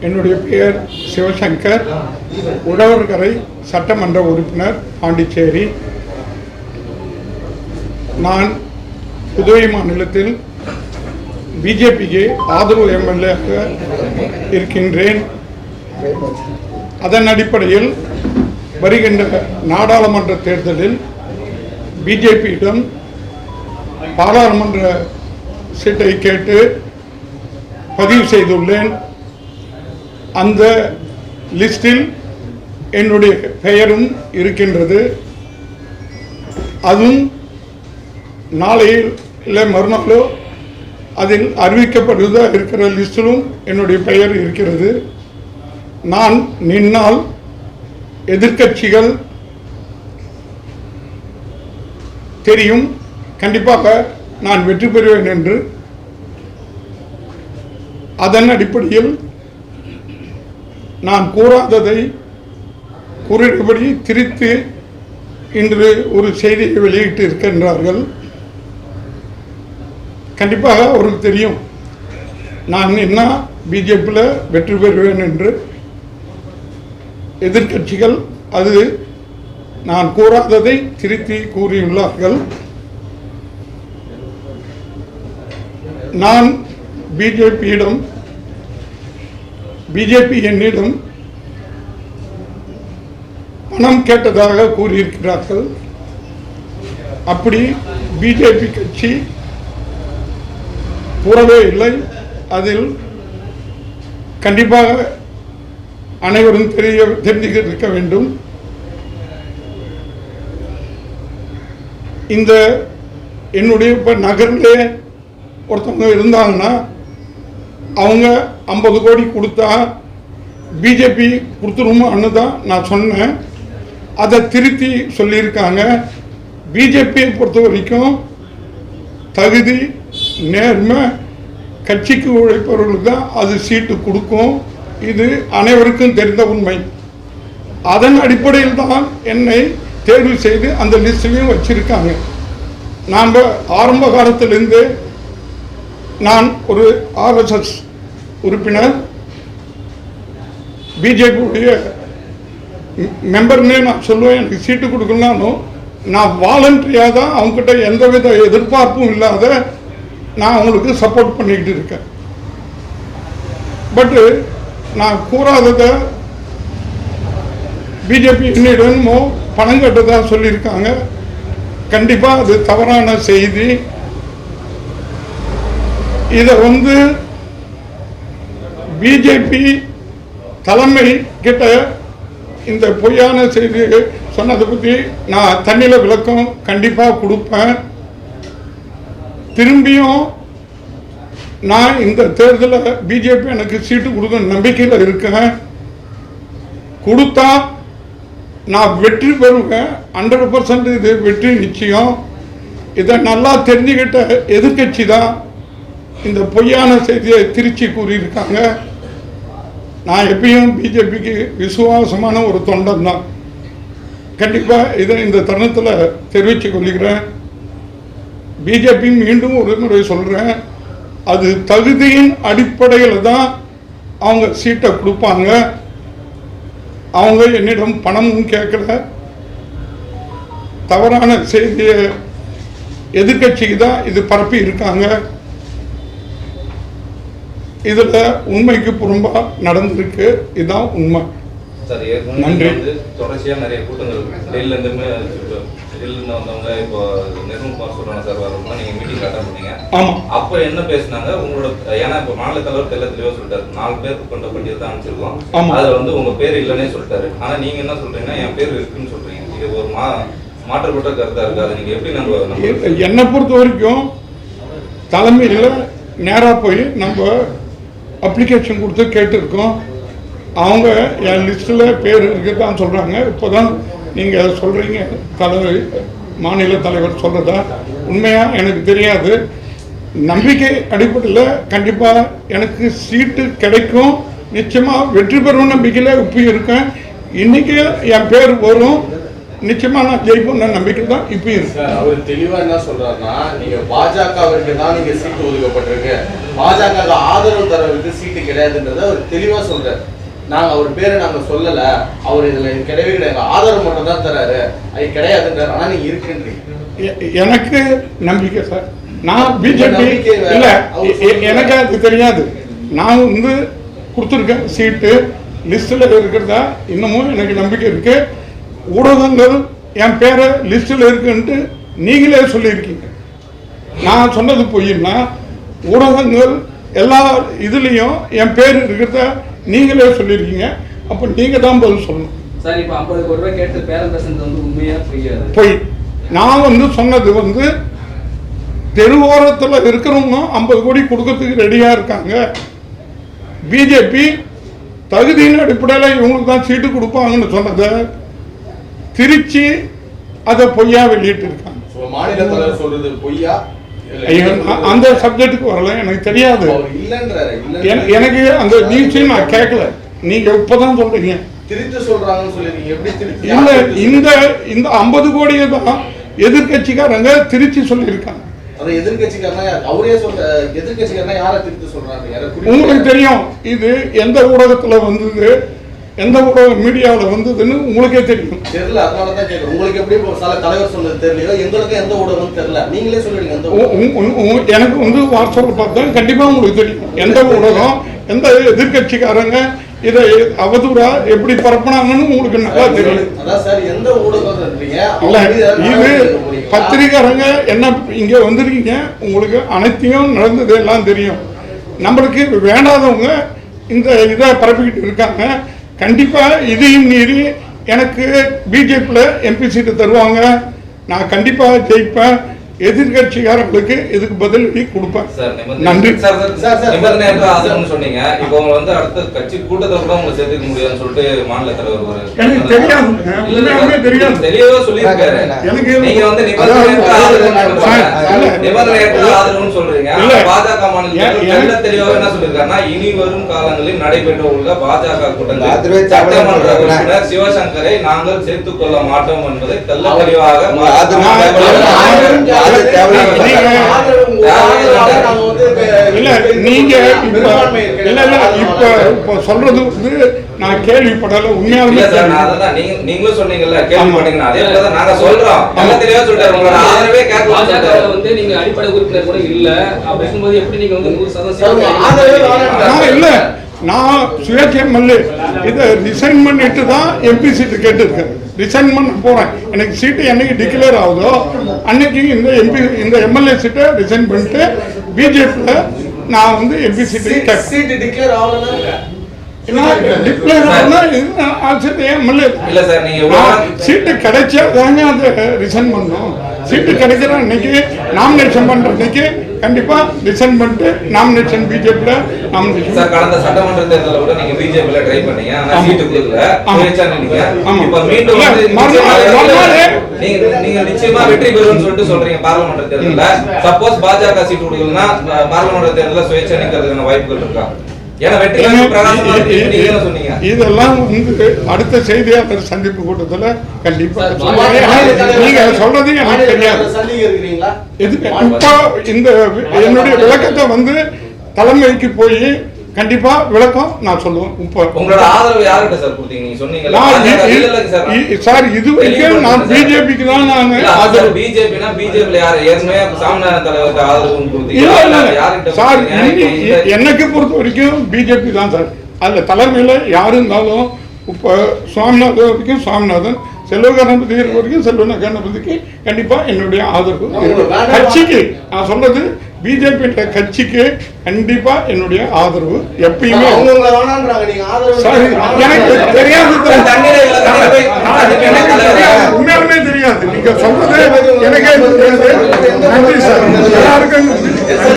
என்னுடைய பெயர் சிவசங்கர். உழவர்கரை சட்டமன்ற உறுப்பினர் பாண்டிச்சேரி. நான் புதுவை மாநிலத்தில் பிஜேபிக்கு ஆதரவு எம்எல்ஏயாக இருக்கின்றேன். அதன் அடிப்படையில் வருகின்ற நாடாளுமன்ற தேர்தலில் பிஜேபியிடம் பாராளுமன்ற சீட்டை கேட்டு பதிவு செய்துள்ளேன். அந்த லிஸ்டில் என்னுடைய பெயரும் இருக்கின்றது. அதுவும் நாளையில் இல்லை மறுநாளோ அதில் அறிவிக்கப்படுவதாக இருக்கிற லிஸ்டிலும் என்னுடைய பெயர் இருக்கிறது. நான் நின்னால் எதிர்க்கட்சிகள் தெரியும். கண்டிப்பாக நான் வெற்றி பெறுவேன் என்று. அதன் அடிப்படையில் நான் கூறாததை கூறியபடி திரித்து இன்று ஒரு செய்தியை வெளியிட்டு இருக்கின்றார்கள் கண்டிப்பாக அவருக்கு தெரியும். நான் என்ன பிஜேபியில் வெற்றி பெறுவேன் என்று எதிர்க்கட்சிகள் அது நான் கூறாததை திருத்தி கூறியுள்ளார்கள். நான் பிஜேபியிடம் பிஜேபி என்னிடம் பணம் கேட்டதாக கூறியிருக்கிறார்கள். அப்படி பிஜேபி கட்சி கூறவே இல்லை. அதில் கண்டிப்பாக அனைவரும் தெரிய தெரிஞ்சுக்க வேண்டும். இந்த என்னுடைய இப்போ நகரிலே ஒருத்தவங்க இருந்தாங்கன்னா அவங்க ஐம்பது கோடி கொடுத்தா பிஜேபி கொடுத்துருமான்னு தான் நான் சொன்னேன். அதை திருத்தி சொல்லியிருக்காங்க. பிஜேபியை பொறுத்த வரைக்கும் தகுதி நேர்மை கட்சிக்கு உழைப்பவர்களுக்கு தான் அது சீட்டு கொடுக்கும். இது அனைவருக்கும் தெரிந்த உண்மை. அதன் அடிப்படையில் தான் என்னை தேர்வு செய்து அந்த லிஸ்ட்லையும் வச்சுருக்காங்க. நாம் ஆரம்ப காலத்திலிருந்து நான் ஒரு ஆர்எஸ்எஸ் உறுப்பினர் பிஜேபியுடைய மெம்பர்னே நான் சொல்லுவேன் எனக்கு சீட்டு கொடுக்கலனாலும் நான் வாலண்டரியாக தான் அவங்ககிட்ட எந்தவித எதிர்பார்ப்பும் இல்லாத நான் அவங்களுக்கு சப்போர்ட் பண்ணிக்கிட்டு இருக்கேன். பட்டு நான் கூறாததை பிஜேபி என்னிடமோ பணம் கட்டதாக சொல்லியிருக்காங்க. கண்டிப்பாக அது தவறான செய்தி. இதை வந்து பிஜேபி தலைமை கிட்ட இந்த பொய்யான செய்தி சொன்னதை பற்றி நான் தண்ணியில் விளக்கம் கண்டிப்பாக கொடுப்பேன். திரும்பியும் நான் இந்த தேர்தலில் பிஜேபி எனக்கு சீட்டு கொடுக்க நம்பிக்கையில் இருக்கேன். கொடுத்தா நான் வெற்றி பெறுவேன். ஹண்ட்ரட் பர்சன்ட் இது வெற்றி நிச்சயம். இதை நல்லா தெரிஞ்சுக்கிட்ட எதிர்க்கட்சி தான் இந்த பொய்யான செய்தியை திருச்சி கூறியிருக்காங்க. நான் எப்பயும் பிஜேபிக்கு விசுவாசமான ஒரு தொண்டன் தான் கண்டிப்பாக இதை இந்த தருணத்தில் தெரிவித்து கொள்கிறேன். பிஜேபி மீண்டும் ஒரு முறை சொல்கிறேன் அது தகுதியின் அடிப்படையில் தான் அவங்க சீட்டை கொடுப்பாங்க. அவங்க என்னிடம் பணமும் கேட்கல. தவறான செய்தியை எதிர்க்கட்சிக்கு தான் இது பரப்பி இருக்காங்க இதில் உண்மைக்கு புறம்பா நடந்திருக்கு. இதுதான் உண்மை. சார் ஏற்கனவே நன்றி. வந்து தொடர்ச்சியா நிறைய கூட்டங்கள் டெல்லியில இருந்து வந்தவங்க இப்போ நிர்மல்குமார் சொல்றாங்க சார் வரணும்னா நீங்க மீட்டிங் அட்டன் பண்ணீங்க. ஆமாம் அப்ப என்ன பேசுனாங்க? உங்களோட ஏன்னா இப்போ மாநில தலைவர் தெல்ல தெளிவா சொல்லிட்டாரு. நாலு பேர் கொண்ட பட்டியல் தான் அனுப்பிச்சிருக்கோம். அதுல வந்து உங்க பேர் இல்லைன்னே சொல்லிட்டாரு. ஆனா நீங்க என்ன சொல்றீங்கன்னா என் பேர் இருக்குன்னு சொல்றீங்க. இது ஒரு மா மாற்றப்பட்ட கருத்தா இருக்கு. அதை நீங்க எப்படி நம்ம என்னை பொறுத்த வரைக்கும் தலைமையில் நேராக போய் நம்ம அப்ளிகேஷன் கொடுத்து கேட்டிருக்கோம். அவங்க என் லிஸ்ட்டில் பேர் இருக்குதான் சொல்கிறாங்க இப்போ தான் நீங்கள் சொல்கிறீங்க தலைவர் மாநில தலைவர் சொல்கிறதா உண்மையாக எனக்கு தெரியாது. நம்பிக்கை அடிப்படையில் கண்டிப்பாக எனக்கு சீட்டு கிடைக்கும். நிச்சயமாக வெற்றி பெறும் நம்பிக்கையில் இப்போ இருக்கேன். இன்றைக்கி என் பேர் வரும். நிச்சயமா நான் ஜெயிப்போம்னு நம்பிக்கை தான் இப்பயும் இருக்கு சார் அவர் தெளிவா என்ன சொல்றாருன்னா நீங்க பாஜகவிற்கு தான் நீங்க சீட்டு ஒதுக்கப்பட்டிருக்கு. பாஜக ஆதரவு தரவுக்கு சீட்டு கிடையாதுன்றத அவர் தெளிவா சொல்றாரு. நாங்க அவர் பேரை நாங்க சொல்லல. அவர் இதுல இது கிடையவே கிடையாது. ஆதரவு மட்டும் தான் தராரு. அது கிடையாதுன்றாரு. ஆனா நீங்க இருக்குன்றீங்க. எனக்கு நம்பிக்கை சார். நான் பிஜேபி. இல்ல எனக்கு அது தெரியாது. நான் வந்து கொடுத்துருக்கேன் சீட்டு லிஸ்ட்ல இருக்கிறதா இன்னமும் எனக்கு நம்பிக்கை இருக்கு. ஊடகங்கள் என் பேரை லிஸ்ட்ல இருக்குன்ட்டு நீங்களே சொல்லியிருக்கீங்க. நான் சொன்னது பொய்னா ஊடகங்கள் எல்லா இதுலேயும் என் பேர் இருக்கிறத நீங்களே சொல்லியிருக்கீங்க. அப்போ நீங்கள் தான் பதில் சொல்லணும். பொய். நான் வந்து சொன்னது வந்து தெருவோரத்தில் இருக்கிறவங்க ஐம்பது கோடி கொடுக்கறதுக்கு ரெடியாக இருக்காங்க. பிஜேபி தகுதியின் அடிப்படையில் இவங்களுக்கு தான் சீட்டு கொடுப்பாங்கன்னு சொன்னதை திருச்சி அதை பொய்யா வெளியிட்டு இருக்காங்க So, மாநில தலைவர் சொல்றது பொய்யா? அந்த சப்ஜெக்ட்டுக்கு வரல எனக்கு தெரியாது. எனக்கு அந்த நியூஸையும் நான் கேட்கல. நீங்க இப்பதான் சொல்றீங்க. இல்ல இந்த இந்த ஐம்பது கோடியை தான் எதிர்கட்சிக்காரங்க திருச்சி சொல்லியிருக்காங்க. உங்களுக்கு தெரியும் இது எந்த ஊடகத்துல வந்தது? எந்த ஊடக மீடியாவில் வந்ததுன்னு உங்களுக்கே தெரியும். தெரியல அதனாலதான் கேக்குறேன். உங்களுக்கு எப்படி சில தலைவர் சொன்னது தெரியலையோ எங்களுக்கு எந்த ஊடகம் தெரியல. நீங்களே சொல்லிடுங்க எந்த ஊடகம். எனக்கு வந்து வாட்ஸ்அப்பில் பார்த்தா கண்டிப்பா உங்களுக்கு தெரியும். எந்த ஊடகம் எந்த எதிர்கட்சிக்காரங்க இதை அவதூறா எப்படி பரப்புனாங்கன்னு உங்களுக்கு நல்லா தெரியும். இது? பத்திரிக்காரங்க என்ன இங்க வந்திருக்கீங்க? உங்களுக்கு அனைத்தையும் நடந்தது எல்லாம் தெரியும். நம்மளுக்கு வேண்டாதவங்க இந்த இதை பரப்பிக்கிட்டு இருக்காங்க. கண்டிப்பாக இதையும் மீறி எனக்கு பிஜேபியில் எம்பி சீட்டு தருவாங்க. நான் கண்டிப்பாக ஜெயிப்பேன். எதிர்கட்சிக்காரங்களுக்கு இதுக்கு பதிலடி கொடுப்பேன் நன்றி. சார், சொன்னீங்க. இப்போ உங்களை வந்து அடுத்த கட்சி கூட்டத்தை கூட உங்களை சேர்த்துக்க முடியாதுன்னு சொல்லிட்டு மாநில தலைவர் எனக்கு உண்மையாலுமே தெரியாது. தெளிவா சொல்லியிருக்காரு. எனக்கு நீங்க வந்து நிபந்தனையற்ற ஆதரவுன்னு சொல்றீங்க. பாஜக மாநில தெளிவாக என்ன சொல்லியிருக்காருன்னா இனி வரும் காலங்களில் நடைபெற்ற உள்ள பாஜக கூட்டத்தில் தேவை சட்டமன்ற. உறுப்பினர் சிவசங்கரை நாங்கள் சேர்த்துக் கொள்ள மாட்டோம் என்பதை தெள்ள அவர் தெளிவாக நீங்க- இல்ல இல்ல இல்ல இப்ப இப்ப சொல்றது வந்து நான் கேள்விப்படல உண்மையாலுமே சார், நான் அதான் நீங்க நீங்களும் சொன்னீங்கல்ல கேள்வி ஆமா. பண்ணீங்கன்னா. அதே போல தான் நாங்க சொல்றோம். நல்ல தெளிவா சொல்லிட்டாரு உங்களோட ஆதரவே கேட்கலாம் பாஜக சொல்லிட்டாரு. வந்து நீங்க அடிப்படை உறுப்பினர் கூட இல்ல. அப்படி இருக்கும்போது எப்படி நீங்க வந்து நூறு சார், உங்க சதவீதம் ஆதரவே வேணாம்ன்றாரு. நான் இல்ல. நான் சுயேட்சை எம்எல்ஏ. இதை ரிசைன் பண்ணிட்டு தான் எம்பி சீட்டு கேட்டிருக்கேன். ரிசைன் பண்ண போறேன். எனக்கு சீட்டு என்னைக்கு டிக்ளேர் ஆகுதோ அன்னைக்கு இந்த எம்பி இந்த எம்எல்ஏ சீட்டை ரிசைன் பண்ணிட்டு பிஜேபியில் நான் வந்து எம்பி சீட்டு சீட்டு டிக்ளேர் ஆகலன்னா சீட்டு கிடைச்சா தாங்க அதை ரிசைன் பண்ணணும் சீட்டு கிடைக்கிற அன்னைக்கு நாமினேஷன் பண்ற அன்னைக்கு கண்டிப்பா ரிசைன் பண்ணிட்டு நாமினேஷன் பிஜேபியில் நாமினேஷன் சார் கடந்த சட்டமன்ற தேர்தலில் கூட நீங்க பிஜேபில ட்ரை பண்ணீங்க. ஆனா. சீட்டு கொடுக்கல. நின்னீங்க. ஆமா. இப்ப மீண்டும் நீங்க நீங்க நிச்சயமா வெற்றி பெறும்னு சொல்லிட்டு சொல்றீங்க பார்லிமெண்ட் தேர்தல்ல. சப்போஸ் பாஜக சீட் கொடுக்கலன்னா பார்லிமெண்ட் தேர்தல்ல சுயேட்சா நிக்கிறதுக்கான வாய்ப்புகள் இருக்கா? இதெல்லாம் வந்து அடுத்த செய்தியாளர் சந்திப்பு கூட்டத்துல கண்டிப்பா நீங்க சொல்றது எனக்கு தெரியாது. எதுக்கு? இப்போ இந்த என்னுடைய விளக்கத்தை வந்து தலைமைக்கு போய் கண்டிப்பா விளக்கம் நான் சொல்லுவேன். இப்போ உங்களோட ஆதரவு யார்கிட்ட சார் கொடுத்தீங்க? நீங்க சார். சார் இது வரைக்கும் நான் பிஜேபிக்கு தான் நான் ஆதரவு பிஜேபினா பிஜேபில யாரு? ஏற்கனவே சாமிநாதன் தலைவருக்கு ஆதரவு கொடுத்தீங்க. இல்ல இல்ல யார்கிட்ட சார் எனக்கு பொறுத்த வரைக்கும் பிஜேபி தான் சார். அதுல தலைமையில யாரு இருந்தாலும் இப்போ சுவாமிநாதன் வரைக்கும் சுவாமிநாதன் செல்வ கணபதி இருக்க வரைக்கும் செல்வ கணபதிக்கு கண்டிப்பா என்னுடைய ஆதரவு? கட்சிக்கு நான் சொல்றது பிஜேபி கட்சிக்கு கண்டிப்பா என்னுடைய ஆதரவு எப்பயுமே. எனக்கு தெரியாது உண்மையாலுமே தெரியாது. நீங்க சொல்றது எனக்கே தெரியாது. நன்றி சார். எல்லாருக்கும்